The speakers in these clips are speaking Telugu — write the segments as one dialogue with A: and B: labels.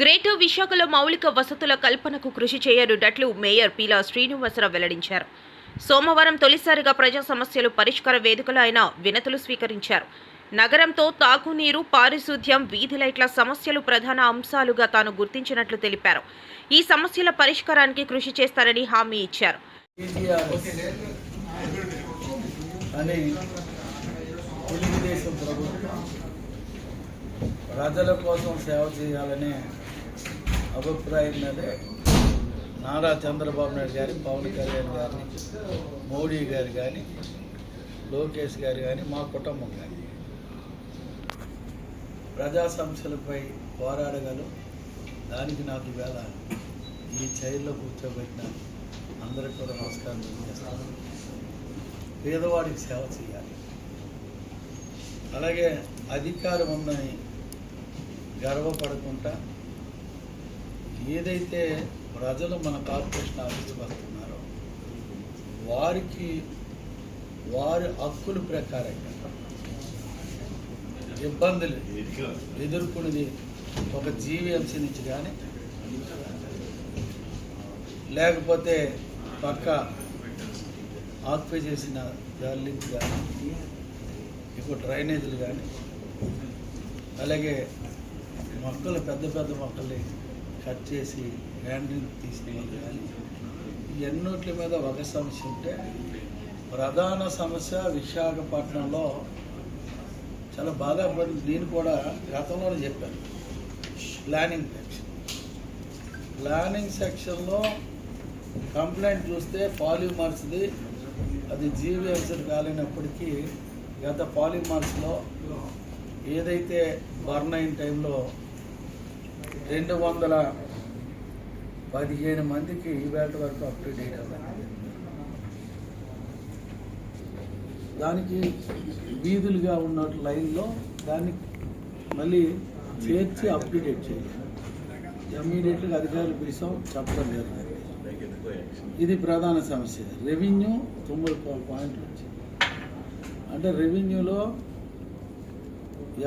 A: గ్రేటర్ విశాఖలో మౌలిక వసతుల కల్పనకు కృషి చేయనున్నట్లు మేయర్ పీలా శ్రీనివాసరావు వెల్లడించారు. సోమవారం తొలిసారిగా ప్రజా సమస్యలు పరిష్కార వేదికలో ఆయన వినతులు స్వీకరించారు. నగరంతో తాగునీరు పారిశుద్ధ్యం వీధి లైట్ల సమస్యలు ప్రధాన అంశాలుగా తాను గుర్తించినట్లు తెలిపారు. ఈ సమస్యల పరిష్కారానికి కృషి చేస్తారని హామీ ఇచ్చారు.
B: ప్రజల కోసం సేవ చేయాలనే అభిప్రాయం మీదే నారా చంద్రబాబు నాయుడు గారి పవన్ కళ్యాణ్ గారిని మోడీ గారు కానీ లోకేష్ గారు కానీ మా కుటుంబం కానీ ప్రజా సమస్యలపై పోరాడగలం దానికి నాకు వేళ. ఈ చైర్లో కూర్చోబెట్టిన అందరికి కూడా నమస్కారం తెలియజేస్తాను. పేదవాడికి సేవ చేయాలి. అలాగే అధికారం ఉందని గర్వపడకుండా ఏదైతే ప్రజలు మన కార్పొరేషన్ ఆఫీస్కి వస్తున్నారో వారికి వారి హక్కుల ప్రకారంగా ఇబ్బందులు ఎదుర్కొనేది ఒక జీవీఎంసీ నుంచి కానీ లేకపోతే పక్క ఆక్యుపై చేసిన గార్లింగ్ కానీ ఇప్పుడు డ్రైనేజీలు కానీ అలాగే మొక్కలు పెద్ద పెద్ద మొక్కలు కట్ చేసి హ్యాండిల్ తీసినవి కానీ ఎన్నోట్ల మీద ఒక సమస్య ఉంటే ప్రధాన సమస్య విశాఖపట్నంలో చాలా బాధపడి నేను కూడా గతంలోనే చెప్పాను. ప్లానింగ్ సెక్షన్ ప్లానింగ్ సెక్షన్లో కంప్లైంట్ చూస్తే పాలిమార్స్ది అది జీవీఎంసీ కాలేనప్పటికీ గత పాలిమార్స్లో ఏదైతే బర్న్ అయిన టైంలో రెండు వందల పదిహేను మందికి ఈవేళ వరకు అప్ టు డేట్ అవ్వాలి దానికి వీధులుగా ఉన్న లైన్లో దాన్ని మళ్ళీ చేర్చి అప్డేట్ చేయాలి. ఇమ్మీడియట్గా అధికారులు పిలిచాం చెప్పడం జరిగింది. ఇది ప్రధాన సమస్య. రెవెన్యూ తొమ్మిది పాయింట్లు వచ్చింది. అంటే రెవెన్యూలో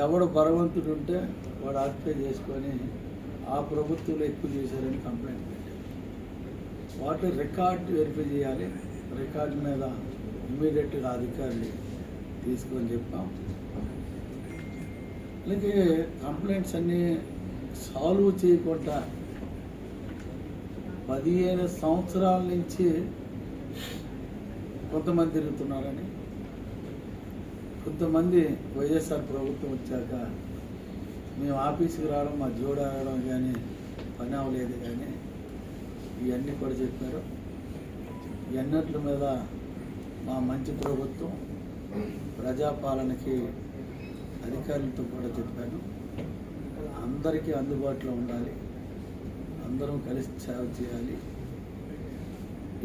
B: ఎవడు బలవంతుడు ఉంటే వాడు ఆక్యుపై చేసుకొని ఆ ప్రభుత్వంలో ఎక్కువ చేశారని కంప్లైంట్ పెట్టారు. వాటి రికార్డ్ వెరిఫై చేయాలి. రికార్డు మీద ఇమీడియట్గా అధికారులు తీసుకొని చెప్పాం. అలాగే కంప్లైంట్స్ అన్నీ సాల్వ్ చేయకుండా పదిహేను సంవత్సరాల నుంచి కొంతమంది తిరుగుతున్నారని కొంతమంది వైఎస్ఆర్ ప్రభుత్వం వచ్చాక మేము ఆఫీస్కి రావడం మా జోడు ఆడడం కానీ పని అవ్వలేదు కానీ ఇవన్నీ కూడా చెప్పారు. ఎన్నట్ల మీద మా మంచి ప్రభుత్వం ప్రజాపాలనకి అధికారులతో కూడా చెప్పాను అందరికీ అందుబాటులో ఉండాలి. అందరం కలిసి సేవ చేయాలి.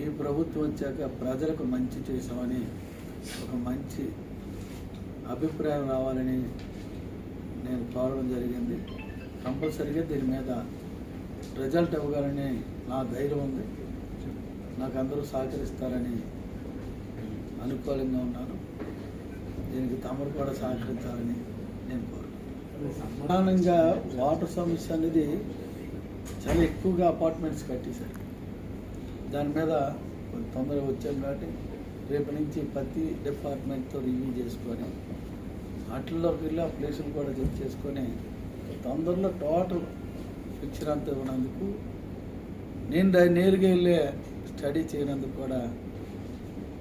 B: ఈ ప్రభుత్వం వచ్చాక ప్రజలకు మంచి చేసామని ఒక మంచి అభిప్రాయం రావాలని నేను కోరడం జరిగింది. కంపల్సరీగా దీని మీద రిజల్ట్ ఇవ్వగలని నా ధైర్యం ఉంది. నాకు అందరూ సహకరిస్తారని అనుకూలంగా ఉన్నాను. దీనికి తమరు కూడా సహకరించాలని నేను కోరుతున్నాను ప్రధానంగా వాటర్ సమస్య అనేది చాలా ఎక్కువగా అపార్ట్మెంట్స్ కట్టేశారు. దాని మీద కొంత తొందరగా వచ్చాం కాబట్టి రేపు నుంచి ప్రతి డిపార్ట్మెంట్తో రివ్యూ చేసుకొని వాటిల్లోకి వెళ్ళి ఆ ప్లేసులు కూడా చెక్ చేసుకొని తొందరలో టోటల్ పిక్చర్ అంతా ఇవ్వనందుకు నేను దాన్ని నేరుగా వెళ్ళే స్టడీ చేయనందుకు కూడా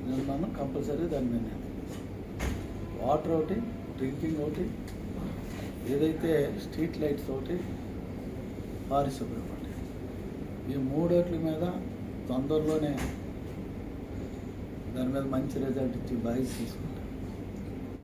B: నేను కంపల్సరీ దాని మీద నేను. వాటర్ ఒకటి డ్రింకింగ్ ఒకటి ఏదైతే స్ట్రీట్ లైట్స్ ఒకటి పారిశుభ్రం ఒకటి. ఈ మూడోట్ల మీద తొందరలోనే దాని మీద మంచి రిజల్ట్ ఇచ్చి బాయ్స్ తీసుకుంటాం